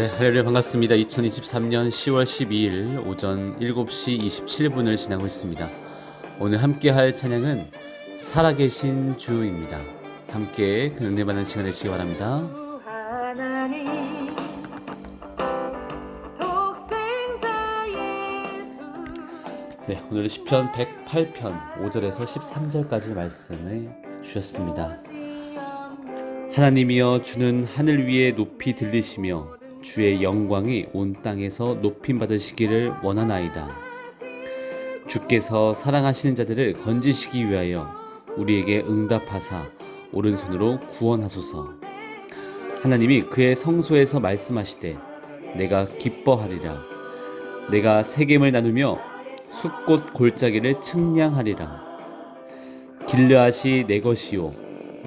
네, 할렐루야 반갑습니다. 2023년 10월 12일 오전 7시 27분을 지나고 있습니다. 오늘 함께 할 찬양은 살아계신 주입니다. 함께 그 은혜 받는 시간 되시기 바랍니다. 네, 오늘 시편 108편 5절에서 13절까지 말씀을 주셨습니다. 하나님이여 주는 하늘 위에 높이 들리시며 주의 영광이 온 땅에서 높임 받으시기를 원하나이다. 주께서 사랑하시는 자들을 건지시기 위하여 우리에게 응답하사 오른손으로 구원하소서. 하나님이 그의 성소에서 말씀하시되 내가 기뻐하리라. 내가 세겜을 나누며 숫꽃 골짜기를 측량하리라. 길르앗이 내 것이요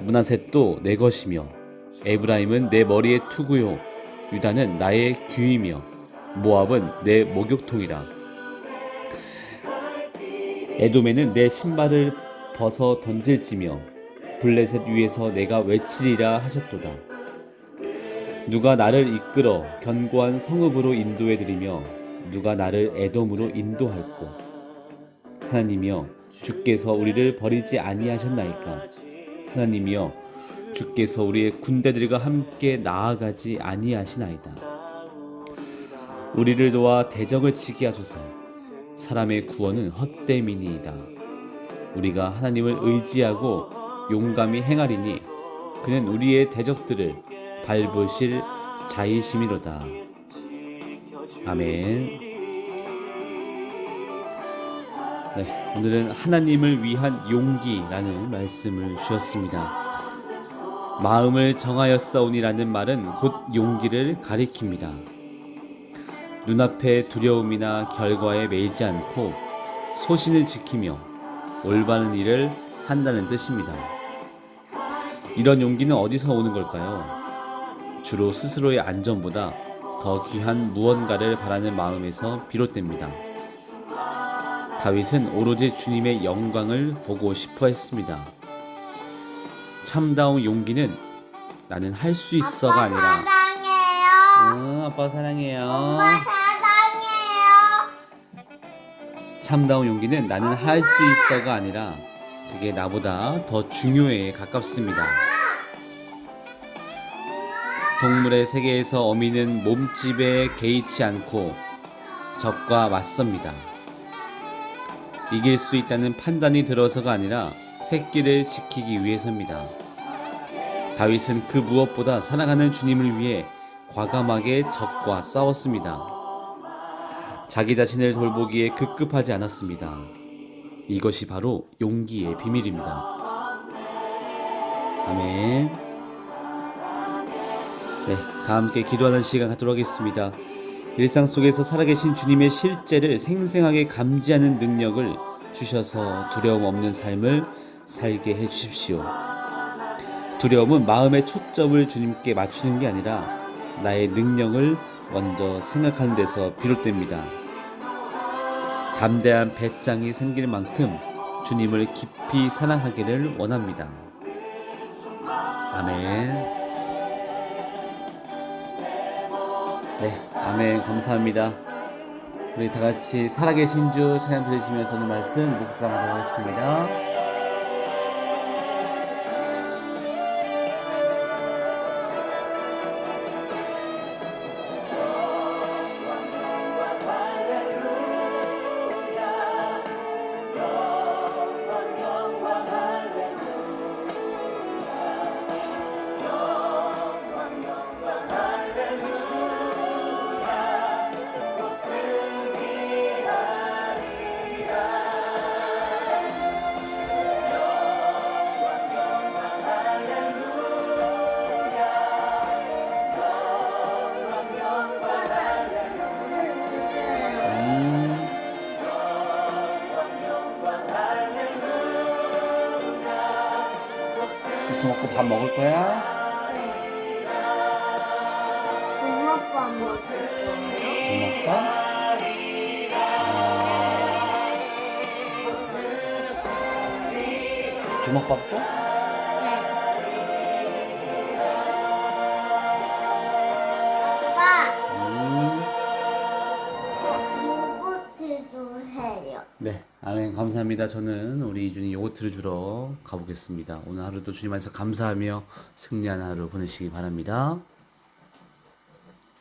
문하셋도 내 것이며 에브라임은 내 머리의 투구요 유다는 나의 귀이며 모압은 내 목욕통이라. 에돔에는 내 신발을 벗어 던질지며 블레셋 위에서 내가 외치리라 하셨도다. 누가 나를 이끌어 견고한 성읍으로 인도해 드리며 누가 나를 에돔으로 인도할꼬 하나님이여 주께서 우리를 버리지 아니하셨나이까 하나님이여 주께서 우리의 군대들과 함께 나아가지 아니하시나이다 우리를 도와 대적을 치게 하소서 사람의 구원은 헛됨이니이다 우리가 하나님을 의지하고 용감히 행하리니 그는 우리의 대적들을 밟으실 자이심이로다 아멘. 네, 오늘은 하나님을 위한 용기라는 말씀을 주셨습니다. 마음을 정하였사오니라는 말은 곧 용기를 가리킵니다. 눈앞의 두려움이나 결과에 매이지 않고 소신을 지키며 올바른 일을 한다는 뜻입니다. 이런 용기는 어디서 오는 걸까요? 주로 스스로의 안전보다 더 귀한 무언가를 바라는 마음에서 비롯됩니다. 다윗은 오로지 주님의 영광을 보고 싶어 했습니다. 참다운 용기는 나는 할 수 있어가 아니라 사랑해요. 응, 아빠 사랑해요. 엄마 사랑해요. 참다운 용기는 나는 할 수 있어가 아니라 그게 나보다 더 중요에 가깝습니다. 동물의 세계에서 어미는 몸집에 개의치 않고 적과 맞섭니다. 이길 수 있다는 판단이 들어서가 아니라 새끼를 지키기 위해서입니다. 다윗은 그 무엇보다 사랑하는 주님을 위해 과감하게 적과 싸웠습니다. 자기 자신을 돌보기에 급급하지 않았습니다. 이것이 바로 용기의 비밀입니다. 아멘. 네, 다 함께 기도하는 시간 갖도록 하겠습니다. 일상 속에서 살아계신 주님의 실제를 생생하게 감지하는 능력을 주셔서 두려움 없는 삶을 살게 해 주십시오. 두려움은 마음의 초점을 주님께 맞추는 게 아니라 나의 능력을 먼저 생각하는 데서 비롯됩니다. 담대한 배짱이 생길 만큼 주님을 깊이 사랑하기를 원합니다. 아멘. 네, 아멘. 감사합니다. 우리 다 같이 살아계신 주 찬양 들으시면서 오늘 말씀 묵상하도록 하겠습니다. 이거 먹고 밥 먹을 거야? 붕어빵 먹을 밥? 주먹밥도? 네, 감사합니다. 저는 우리 이준이 요거트를 주러 가보겠습니다. 오늘 하루도 주님 안에서 감사하며 승리하는 하루 보내시기 바랍니다.